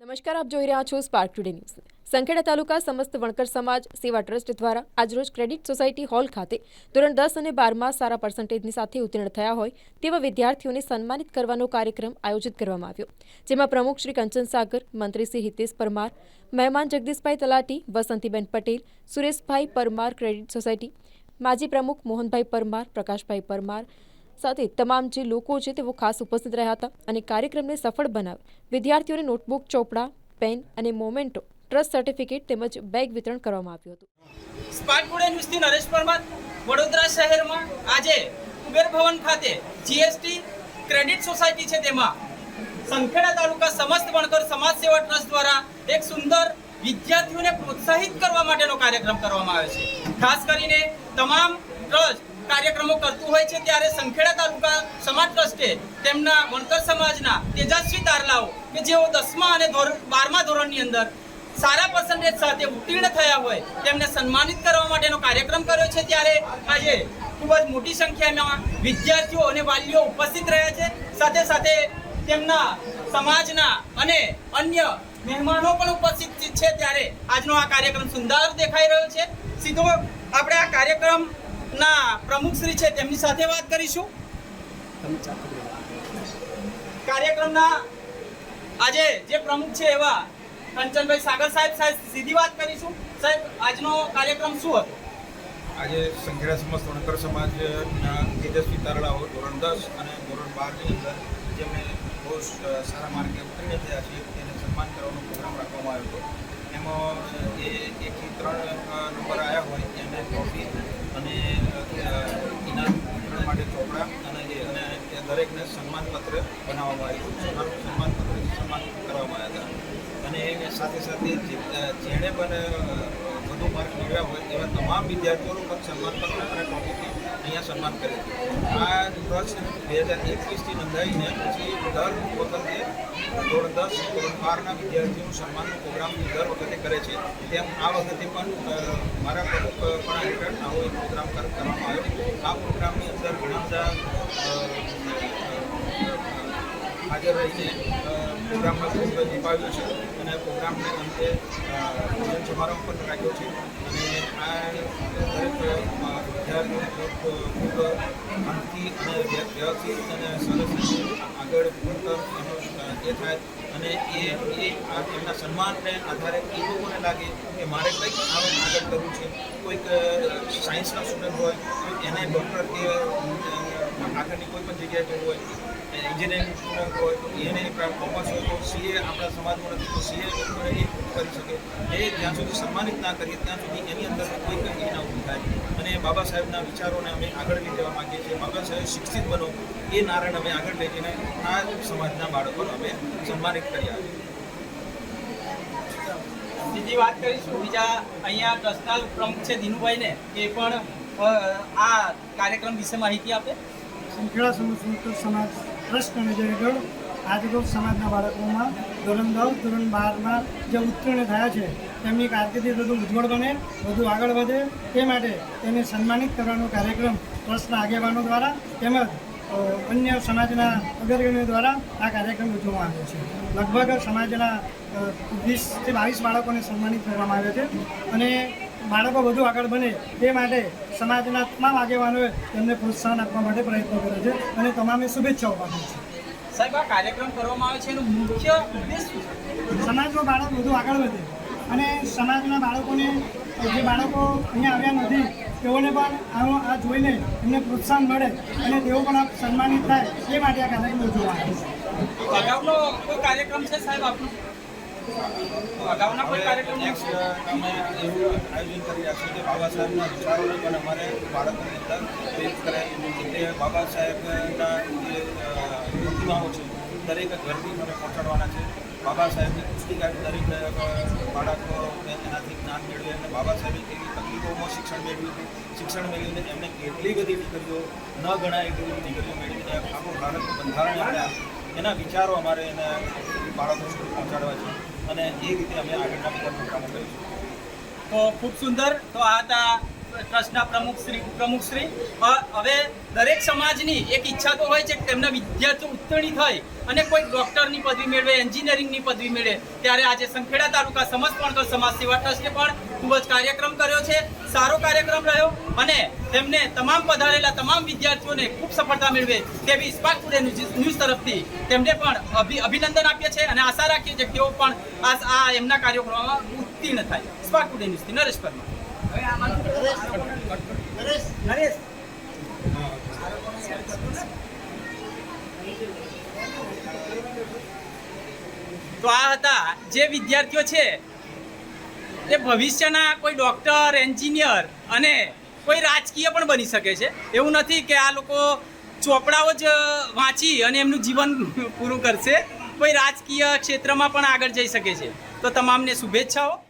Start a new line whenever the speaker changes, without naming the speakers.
નમસ્કાર, આપ જોઈ રહ્યા છો Spark Today news Sankheda taluka સમસ્ત વણકર સમાજ સેવા ટ્રસ્ટ દ્વારા આજરોજ ક્રેડિટ સોસાયટી હોલ ખાતે ધોરણ દસ અને બારમાં સારા પર્સન્ટેજની સાથે ઉત્તીર્ણ થયા હોય તેવા વિદ્યાર્થીઓને સન્માનિત કરવાનો કાર્યક્રમ આયોજિત કરવામાં આવ્યો. જેમાં પ્રમુખ શ્રી કંચન સાગર, મંત્રી શ્રી હિતેશ પરમાર, મહેમાન જગદીશભાઈ તલાટી, વસંતીબેન પટેલ, સુરેશભાઈ પરમાર ક્રેડિટ સોસાયટી, માજી પ્રમુખ મોહનભાઈ પરમાર, પ્રકાશભાઈ પરમાર સાથે તમામ જે લોકો છે તેઓ ખાસ ઉપસ્થિત રહ્યા હતા અને કાર્યક્રમને સફળ બનાવી વિદ્યાર્થીઓને નોટબુક ચોપડા પેન અને મોમેન્ટો ટ્રસ્ટ સર્ટિફિકેટ તેમજ બેગ વિતરણ કરવામાં આવ્યું હતું.
સ્પાર્ક ટુડે ન્યૂઝથી નરેશ પરમાર, વડોદરા શહેરમાં આજે કુબેર ભવન ખાતે જીએસટી ક્રેડિટ સોસાયટી છે તેમાં સંખેડા તાલુકા સમસ્ત વણકર સમાજ સેવા ટ્રસ્ટ દ્વારા એક સુંદર વિદ્યાર્થીઓને પ્રોત્સાહિત કરવા માટેનો કાર્યક્રમ કરવામાં આવે છે. ખાસ કરીને તમામ ટ્રસ્ટ કાર્યક્રમો કરતું હોય છે ત્યારે સંખેડા તાલુકા સમાજ ટ્રસ્ટે તેમના વણકર સમાજના તેજસ્વી તારલાઓ કે જેઓ દસમા અને ધોરણ બારમા ધોરણની અંદર સારા પર્સન્ટેજ સાથે ઉત્તીર્ણ થયા હોય તેમને સન્માનિત કરવા માટેનો કાર્યક્રમ કર્યો છે. ત્યારે આજે ખૂબ જ મોટી સંખ્યામાં વિદ્યાર્થીઓ અને વાલીઓ ઉપસ્થિત રહ્યા છે. સાથે સાથે તેમના સમાજના અને અન્ય મહેમાનો પણ ઉપસ્થિત છે. ત્યારે આજનો આ કાર્યક્રમ સુંદર દેખાઈ રહ્યો છે. સીધો આપણે આ કાર્યક્રમના પ્રમુખ શ્રી છે, તેમની સાથે વાત કરીશું. કાર્યક્રમના આજે જે પ્રમુખ છે એવા કંચનભાઈ સાગર સાહેબ સાહેબ, સીધી વાત કરીશું. સાહેબ, આજનો કાર્યક્રમ શું હતો?
આજે સંઘેરા સમાજ સોણકર સમાજના તેજસ્વી તારડાઓ ધોરણ દસ અને ધોરણ બારની અંદર જે મેં બહુ સારા માર્ગે ઉત્તીર્ણ થયા છે તેને સન્માન કરવાનો પ્રોગ્રામ રાખવામાં આવ્યો હતો. એમાં એ એકથી ત્રણ નંબર આવ્યા હોય એમને ટ્રોફી અને અ, ઇનામ વિતરણ માટે ચોપડા અને એ અને એ દરેકને સન્માનપત્ર બનાવવામાં આવ્યું સન્માન સન્માનપત્રથી સન્માન કરવામાં આવ્યા હતા. અને એ સાથે સાથે જેણે પણ વધુ માર્ક મેળવ્યા હોય એવા તમામ વિદ્યાર્થીઓનું પણ સન્માનપત્ર અને ટ્રોફીથી અહીંયા સન્માન કરે છે આ વર્ષ બે હજાર એકવીસથી નોંધાઈને પછી દર વખતે ધોરણ દસ, ધોરણ બારના વિદ્યાર્થીઓનું સન્માનનો પ્રોગ્રામ દર વખતે કરે છે. તેમ આ વખતે પણ મારા પ્રમુખ પણ હેઠળ આવો એક પ્રોગ્રામ કરવામાં આવ્યો. આ પ્રોગ્રામની અંદર ઘણા બધા રહીને પ્રોગ્રામમાં ખૂબ નિભાવ્યો છે અને પ્રોગ્રામને અંતે ભોજન પણ રાખ્યો છે. અને આ દરેક વિદ્યાર્થીઓને ખૂબ ખૂબ અને વ્યવસ્થિત અને સરસ આગળ ભણતર એનું થાય. અને એ એ એમના સન્માનને આધારે એ લોકોને લાગે કે મારે કંઈક આવું આગળ કરવું છે. કોઈક સાયન્સના સ્ટુડન્ટ હોય એને ડૉક્ટર કે આગળની કોઈ પણ જગ્યાએ જવું હોય એન્જિનિયરિંગ સ્ટુડન્ટ હોય તો એને કોમર્સ હોય તો સીએ આપણા સમાજમાં નથી તો સીએ એ કરી શકે. એ જ્યાં સુધી સન્માનિત ના કરીએ ત્યાં સુધી એની અંદર કોઈ કંઈ ના ઊભી થાય. અને બાબા સાહેબના વિચારોને અમે આગળ લઈ જવા માંગીએ છીએ. બાબા સાહેબ શિક્ષિત બનો એ નારાયણ અમે આગળ લઈ જઈને આ સમાજના બાળકોને અમે સન્માનિત કર્યા આવીએ
સીધી વાત કરીશું બીજા અહીંયા ટ્રસ્ટના પ્રમુખ છે દિનુભાઈને એ પણ આ કાર્યક્રમ વિશે માહિતી આપે.
સંખેડા સમાજ ટ્રસ્ટ મેનેજર હેઠળ આજરોજ સમાજના બાળકોમાં ધોરણ દસ, ધોરણ બારમાં જે ઉત્તીર્ણ થયા છે, તેમની કારકિર્દી વધુ ઉજ્જવળ બને, વધુ આગળ વધે, તે માટે તેને સન્માનિત કરવાનો કાર્યક્રમ ટ્રસ્ટના આગેવાનો દ્વારા તેમજ અન્ય સમાજના અગ્રણીઓ દ્વારા આ કાર્યક્રમ ઉજવવામાં આવ્યો છે. લગભગ સમાજના વીસથી બાવીસ બાળકોને સન્માનિત કરવામાં આવ્યા છે અને બાળકો વધુ આગળ બને તે માટે સમાજના તમામ આગેવાનોએ તેમને પ્રોત્સાહન આપવા માટે પ્રયત્નો કર્યો છે અને તમામે શુભેચ્છાઓ પાઠવી છે.
સાહેબ આ કાર્યક્રમ કરવામાં આવે છે એનો મુખ્ય ઉદ્દેશ
સમાજનો બાળક વધુ આગળ વધે અને સમાજના બાળકોને જે બાળકો અહીંયા આવ્યા નથી તેઓને પણ આનો આ જોઈને એમને પ્રોત્સાહન મળે અને તેઓ પણ સન્માનિત થાય એ માટે આ કાર્યક્રમ જોવા આવે છે.
અગાઉનો કોઈ કાર્યક્રમ છે સાહેબ આપનો? અગાઉના કોઈ કાર્યક્રમ
નેક્સ્ટ અમે એવું આયોજન કરી રહ્યા છીએ કે બાબા સાહેબના વિચારોને પણ અમારે બાળકોની અંદર પ્રેરિત કરે. એટલે બાબા સાહેબના જે પ્રતિમાઓ છે દરેક ઘરથી મને પહોંચાડવાના છે. બાબા સાહેબની પુસ્તિકા દરેક બાળકો એનાથી જ્ઞાન મેળવે અને બાબા સાહેબે કેવી તકલીફોમાં શિક્ષણ મેળવ્યું હતું. શિક્ષણ મેળવીને એમને કેટલી બધી દીકરીઓ ન ગણાય એટલી બધી દીકરીઓ મેળવીને આખું ભારતનું બંધારણ એના વિચારો અમારે એને બાળકો સુધી પહોંચાડવા છે. અને એ રીતે અમે આગળના બધા પ્રોગ્રામો કરીશું.
તો ખૂબ સુંદર. તો આ હતા ટ્રસ્ટના પ્રમુખ શ્રી હવે દરેક સમાજની એક ઈચ્છા તો હોય છે કે તેમના વિદ્યાર્થીઓ ઉત્તીર્ણ થાય અને કોઈ ડૉક્ટરની પદવી મેળવે, એન્જિનિયરિંગની પદવી મેળવે. ત્યારે આજે સંખેડા તાલુકા સમસ્ત વણકર સમાજ સેવા ટ્રસ્ટે પણ ખૂબ જ કાર્યક્રમ કર્યો છે. સારો કાર્યક્રમ રહ્યો અને તેમને તમામ પધારેલા તમામ વિદ્યાર્થીઓને ખૂબ સફળતા મેળવે તેવી સ્પાર્ક ન્યૂઝ તરફથી તેમને પણ અભિ, અભિનંદન આપીએ છીએ અને આશા રાખીએ છીએ કે તેઓ પણ આ એમના કાર્યક્રમમાં ઉત્તીર્ણ થાય. સ્પાર્ક ન્યૂઝથી નરેશ પરમાર. તો આ હતા જે વિદ્યાર્થીઓ છે, એ ભવિષ્યના કોઈ ડોક્ટર, એન્જિનિયર અને કોઈ રાજકીય પણ બની શકે છે. એવું નથી કે આ લોકો ચોપડાઓ જ વાંચી અને એમનું જીવન પૂરું કરશે. કોઈ રાજકીય ક્ષેત્રમાં પણ આગળ જઈ શકે છે. તો તમામને શુભેચ્છાઓ.